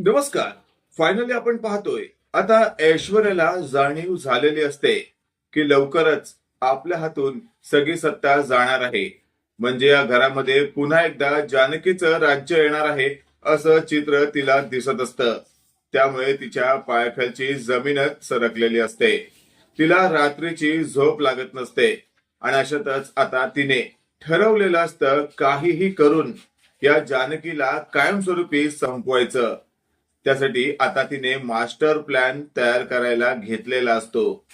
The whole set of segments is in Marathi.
नमस्कार. फायनली आपण पाहतोय. आता ऐश्वर्याला जाणीव झालेली असते की लवकरच आपल्या हातून सगळी सत्ता जाणार आहे. म्हणजे या घरामध्ये पुन्हा एकदा जानकीचं राज्य येणार आहे असं चित्र तिला दिसत असतं. त्यामुळे तिच्या पायाखालची जमीनच सरकलेली असते. तिला रात्रीची झोप लागत नसते. आणि अशातच आता तिने ठरवलेलं असतं काहीही करून या जानकीला कायमस्वरूपी संपवायचं. त्यासाठी आता तिने मास्टर प्लॅन तयार करायला घेतलेला असतो.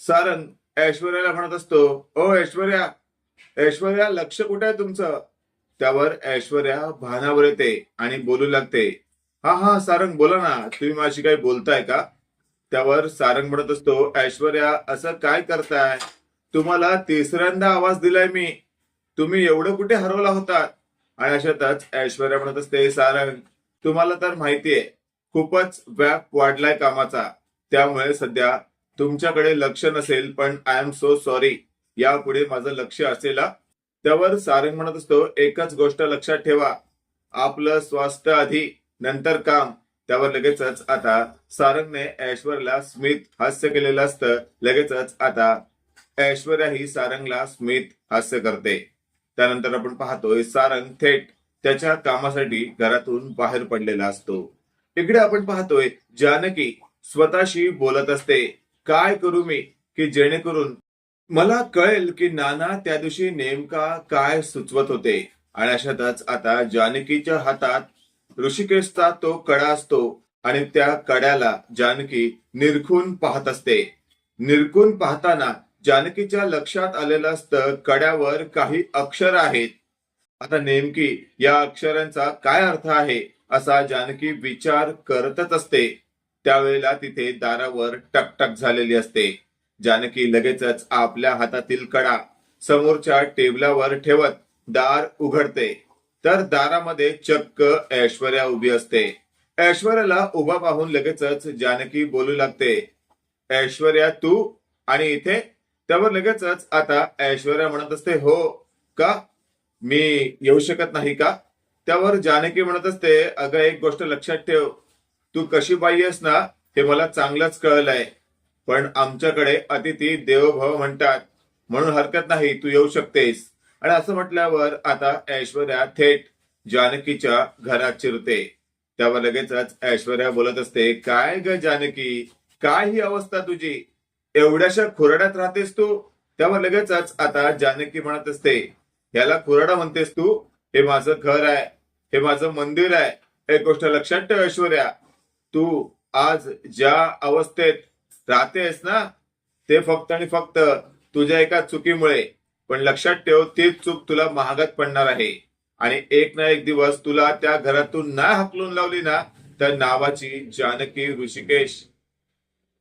सारंग ऐश्वर्याला म्हणत असतो ओ ऐश्वर्या ऐश्वर्या लक्ष कुठे आहे तुमचं? त्यावर ऐश्वर्या भानावर येते आणि बोलू लागते हा हा सारंग बोला ना तुम्ही माझी काही बोलताय का? त्यावर सारंग म्हणत असतो ऐश्वर्या असं काय करताय? तुम्हाला तिसऱ्यांदा आवाज दिलाय मी. तुम्ही एवढं कुठे हरवला होता आणि अशातच ऐश्वर्या म्हणत असते सारंग तुम्हाला तर माहितीये खूपच व्याप वाढलाय कामाचा. त्यामुळे सध्या तुमच्याकडे लक्ष नसेल पण आय एम सो सॉरी यापुढे माझं लक्ष असेल त्यावर सारंग म्हणत असतो एकच गोष्ट लक्षात ठेवा. आपलं स्वास्थ्य आधी नंतर काम. त्यावर लगेचच आता सारंगने ऐश्वर्याला स्मित हास्य केलेलं असतं. लगेचच आता ऐश्वर्या ही सारंगला स्मित हास्य करते. त्यानंतर आपण पाहतोय सारंग थेट त्याच्या कामासाठी घरातून बाहेर पडलेला असतो. इकडे आपण पाहतोय जानकी स्वतःशी बोलत असते. काय करू मी? की जेणेकरून मला कळेल की नाना त्या दिवशी नेमका काय सुचवत होते. आणि अशातच आता जानकीच्या हातात ऋषिकेशचा तो कडा असतो आणि त्या कड्याला जानकी निरखून पाहत असते. निरखून पाहताना जानकीच्या लक्षात आलेलं असतं कड्यावर काही अक्षर आहेत. आता नेमकी या अक्षरांचा काय अर्थ आहे? असा जानकी विचार करतच असते. त्यावेळेला तिथे दारावर टकटक झालेली असते. जानकी लगेचच आपल्या हातातील कडा समोरच्या टेबलावर ठेवत दार उघडते. तर दारामध्ये चक्क ऐश्वर्या उभी असते. ऐश्वर्याला उभा पाहून लगेचच जानकी बोलू लागते. ऐश्वर्या तू? आणि इथे? त्यावर लगेचच आता ऐश्वर्या म्हणत असते हो. का? मी येऊ शकत नाही का? त्यावर जानकी म्हणत असते अगं एक गोष्ट लक्षात ठेव. तू कशी बाई आहेस ना हे मला चांगलंच कळलंय. पण आमच्याकडे अतिथी देवभव म्हणतात. म्हणून हरकत नाही तू येऊ शकतेस. आणि असं म्हटल्यावर आता ऐश्वर्या थेट जानकीच्या घरात शिरते त्यावर लगेचच ऐश्वर्या बोलत असते काय ग जानकी? काय ही अवस्था तुझी? एवढ्याशा खुराड्यात राहतेस तू? त्यावर लगेचच आता जानकी म्हणत असते याला खुराडा म्हणतेस तू? हे माझं घर आहे. हे माझं मंदिर आहे. एक गोष्ट लक्षात ठेव ऐश्वर्या. तू आज ज्या अवस्थेत राहतेस ना ते फक्त आणि फक्त तुझ्या एका चुकीमुळे. पण लक्षात ठेव तीच चूक तुला महागात पडणार आहे. आणि एक ना एक दिवस तुला त्या घरातून ना हकलून लावली ना तर नावाची जानकी ऋषिकेश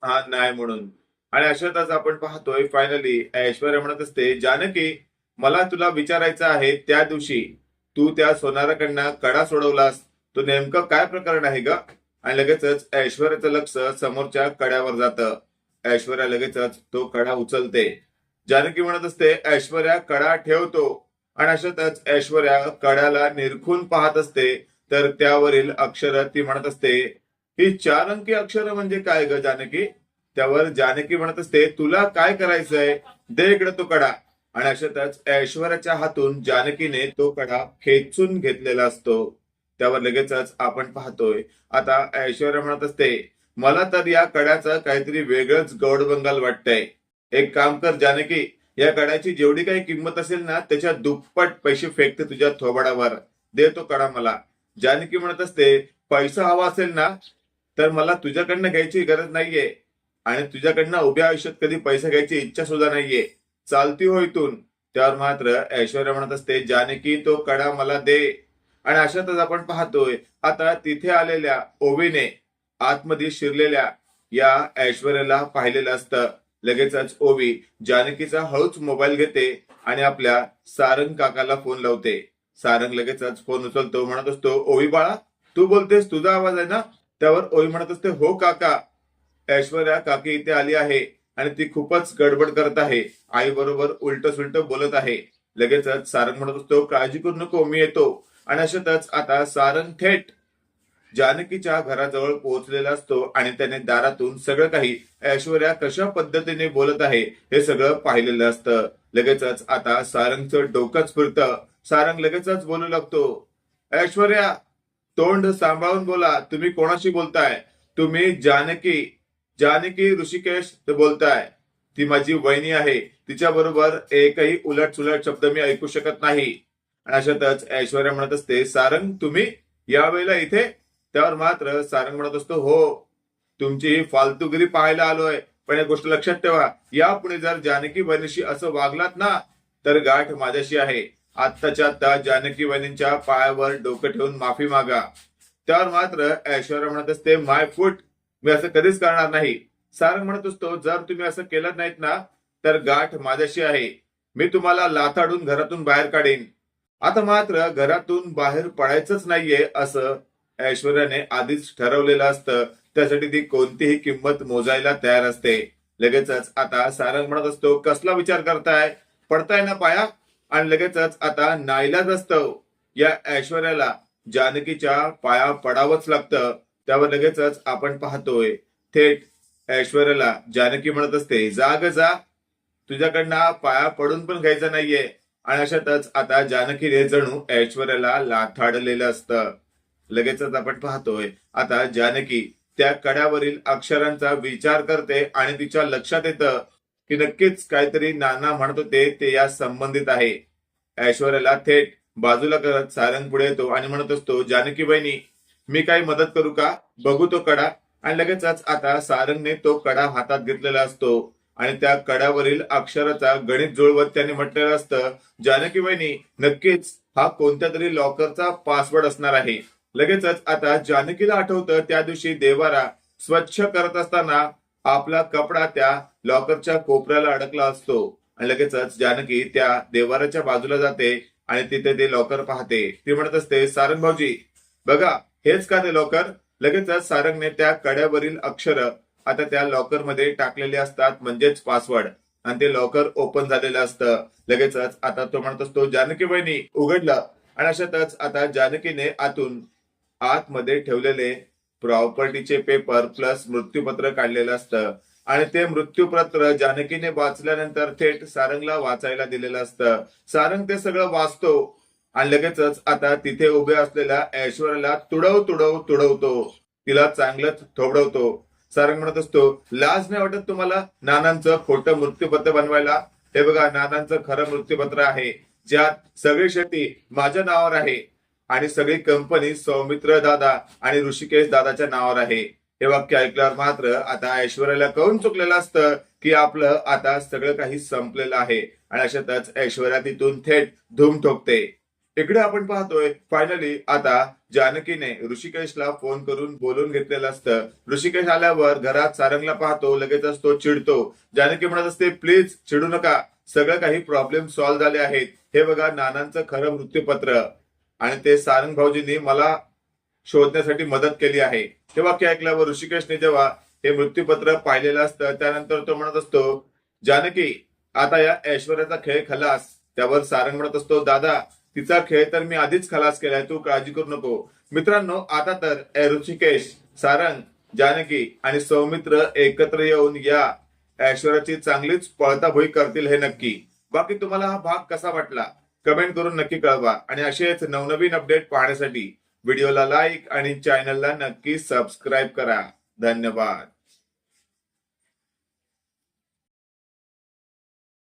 हा नाही म्हणून. आणि अशातच आपण पाहतोय फायनली ऐश्वर्या म्हणत असते जानकी मला तुला विचारायचं आहे त्या दिवशी तू त्या सोनाराकडनं कडा सोडवलास तो नेमकं काय प्रकरण आहे ग? आणि लगेचच ऐश्वर्याचं लक्ष समोरच्या कड्यावर जातं. ऐश्वर्या लगेचच तो कडा उचलते. जानकी म्हणत असते ऐश्वर्या कडा ठेवतो. आणि अशातच ऐश्वर्या कड्याला निरखून पाहत असते. तर त्यावरील अक्षर ती म्हणत असते ही चार अंकी अक्षर म्हणजे काय ग जानकी? त्यावर जानकी म्हणत असते तुला काय करायचंय? दे इकडे तो कडा. आणि अशातच ऐश्वर्याच्या हातून जानकीने तो कडा खेचून घेतलेला असतो. त्यावर लगेचच आपण पाहतोय. आता ऐश्वर्या म्हणत असते मला तर या कड्याचं काहीतरी वेगळंच गौड बंगाल वाटतंय. एक काम कर जानकी या कड्याची जेवढी काही किंमत असेल ना त्याच्या दुप्पट पैसे फेकते तुझ्या थोबाडावर. दे तो कडा मला. जानकी म्हणत असते पैसा हवा असेल ना तर मला तुझ्याकडनं घ्यायची गरज नाहीये. आणि तुझ्याकडनं उभ्या आयुष्यात कधी पैसा घ्यायची इच्छा सुद्धा नाहीये. चालती हो इथून. त्यावर मात्र ऐश्वर्या म्हणत असते जानकी तो कडा मला दे. आणि अशातच आपण पाहतोय आता तिथे आलेल्या ओवीने आतमध्ये शिरलेल्या या ऐश्वर्याला पाहिलेलं असतं. लगेचच ओवी जानकीचा हळूच मोबाईल घेते आणि आपल्या सारंग काकाला फोन लावते. सारंग लगेचच फोन उचलतो म्हणत असतो ओवी बाळा तू बोलतेस तुझा आवाज आहे ना? त्यावर ओवी म्हणत असते हो काका. ऐश्वर्या काकी इथे आली आहे. आणि ती खूपच गडबड करत आहे. आई बरोबर उलट सुलट बोलत आहे. लगेचच सारंग म्हणत असतो काळजी करू नको मी येतो. आणि अशातच आता सारंग थेट जानकीच्या घराजवळ पोहोचलेला असतो आणि त्याने दारातून सगळं काही ऐश्वर्या कशा पद्धतीने बोलत आहे हे सगळं पाहिलेलं असतं. लगेचच आता सारंगचं डोकंच फिरतं. सारंग लगेचच बोलू लागतो ऐश्वर्या तोंड सांभाळून बोला तुम्ही कोणाशी बोलताय? तुम्ही जानकी जानकी ऋषिकेश बोलताय ती माझी वहिनी आहे. तिच्या बरोबर एकही उलट सुलट शब्द मी ऐकू शकत नाही. आणि अशातच ऐश्वर्या म्हणत असते सारंग तुम्ही यावेळेला इथे? त्यावर मात्र सारंग म्हणत असतो हो तुमची ही फालतूगिरी पाहायला आलोय. पण एक गोष्ट लक्षात ठेवा यापुढे जर जानकी बहिणीशी असं वागलात ना तर गाठ माझ्याशी आहे. आत्ताच्या आत्ता जानकी बहिणींच्या पायावर डोकं ठेवून माफी मागा. त्यावर मात्र ऐश्वर्या म्हणत असते माय फूट मी असं कधीच करणार नाही. सारंग म्हणत असतो जर तुम्ही असं केलं नाहीत ना तर गाठ माझ्याशी आहे. मी तुम्हाला लाथाडून घरातून बाहेर काढेन. आता मात्र घरातून बाहेर पडायचंच नाहीये असं ऐश्वर्याने आधीच ठरवलेलं असतं. त्यासाठी ती कोणतीही किंमत मोजायला तयार असते. लगेचच आता सारंग म्हणत असतो कसला विचार करताय? पडताय ना पाया? आणि लगेचच आता नाईलाज असतो. या ऐश्वर्याला जानकीच्या पाया पडावंच लागतं. त्यावर लगेचच आपण पाहतोय थेट ऐश्वर्याला. जानकी म्हणत असते जाग जा. तुझ्याकडनं पाया पडून पण घ्यायचं नाहीये. आणि अशातच आता जानकीने जणू ऐश्वर्याला लाथाडलेलं असतं. लगेचच आपण पाहतोय आता जानकी त्या कड्यावरील अक्षरांचा विचार करते आणि तिच्या लक्षात येतं की नक्कीच काहीतरी नाना म्हणत होते ते या संबंधित आहे. ऐश्वर्याला थेट बाजूला करत सारंग पुढे येतो आणि म्हणत असतो जानकी बहिणी मी काही मदत करू का? बघू तो कडा. आणि लगेचच आता सारंगने तो कडा हातात घेतलेला असतो. आणि त्या कडावरील अक्षराचा गणित जुळवत त्याने म्हटलेलं असतं जानकी वहिनी नक्कीच हा कोणत्या तरी लॉकरचा पासवर्ड असणार आहे. लगेचच आता जानकीला आठवतं त्या दिवशी देवारा स्वच्छ करत असताना आपला कपडा त्या लॉकरच्या कोपऱ्याला अडकला असतो. आणि लगेचच जानकी त्या देवाराच्या बाजूला जाते आणि तिथे ते लॉकर पाहते. ती म्हणत असते सारंग भाऊजी बघा हेच का ते लॉकर लगेचच सारंगने त्या कड्यावरील अक्षर आता त्या लॉकरमध्ये टाकलेले असतात म्हणजेच पासवर्ड आणि ते लॉकर ओपन झालेलं असतं. लगेचच आता तो म्हणत असतो जानकी बहिणी उघडलं. आणि अशातच आता जानकीने आतून आतमध्ये ठेवलेले प्रॉपर्टीचे पेपर प्लस मृत्यूपत्र काढलेलं असतं. आणि ते मृत्यूपत्र जानकीने वाचल्यानंतर थेट सारंगला वाचायला दिलेलं असतं. सारंग ते सगळं वाचतो. आणि लगेचच आता तिथे उभे असलेल्या ऐश्वर्याला तुडव तुडव तुडवतो. तिला चांगलंच थोबडवतो. सारंग म्हणत असतो लाज नाही वाटत तुम्हाला नानांचं खोटं मृत्यूपत्र बनवायला? हे बघा नानांचं खरं मृत्यूपत्र आहे. ज्यात सगळी शेती माझ्या नावावर आहे आणि सगळी कंपनी सौमित्र दादा आणि ऋषिकेश दादाच्या नावावर आहे. हे वाक्य ऐकल्यावर मात्र आता ऐश्वर्याला कळून चुकलेलं असतं की आपलं आता सगळं काही संपलेलं आहे. आणि अशातच ऐश्वर्या तिथून थेट धूम ठोकते. इकडे आपण पाहतोय फायनली आता जानकीने ऋषिकेशला फोन करून बोलून घेतलेलं असतं. ऋषिकेश आल्यावर घरात सारंगला पाहतो लगेचच तो चिडतो. जानकी म्हणत असते प्लीज चिडू नका. सगळं काही प्रॉब्लेम सॉल्व्ह झाले आहेत. हे बघा नानांचं खरं मृत्यूपत्र. आणि ते सारंग भाऊजींनी मला शोधण्यासाठी मदत केली आहे. हे वाक्य ऐकल्यावर ऋषिकेशने जेव्हा हे मृत्यूपत्र पाहिलेलं असतं त्यानंतर तो म्हणत असतो जानकी आता या ऐश्वर्याचा खेळ खलास त्यावर सारंग म्हणत असतो दादा तिचा खेळ तर मी आधीच खलास केलाय तू काळजी करू नको. मित्रांनो आता तर ए ऋषिकेश सारंग जानकी आणि सौमित्र एकत्र येऊन या. ऐश्वर्याची चांगलीच पळताभोई करतील हे नक्की. बाकी तुम्हाला हा भाग कसा वाटला? कमेंट करून नक्की कळवा. आणि असेच नवनवीन अपडेट पाहण्यासाठी व्हिडिओला लाईक आणि चॅनलला नक्की सबस्क्राईब करा. धन्यवाद.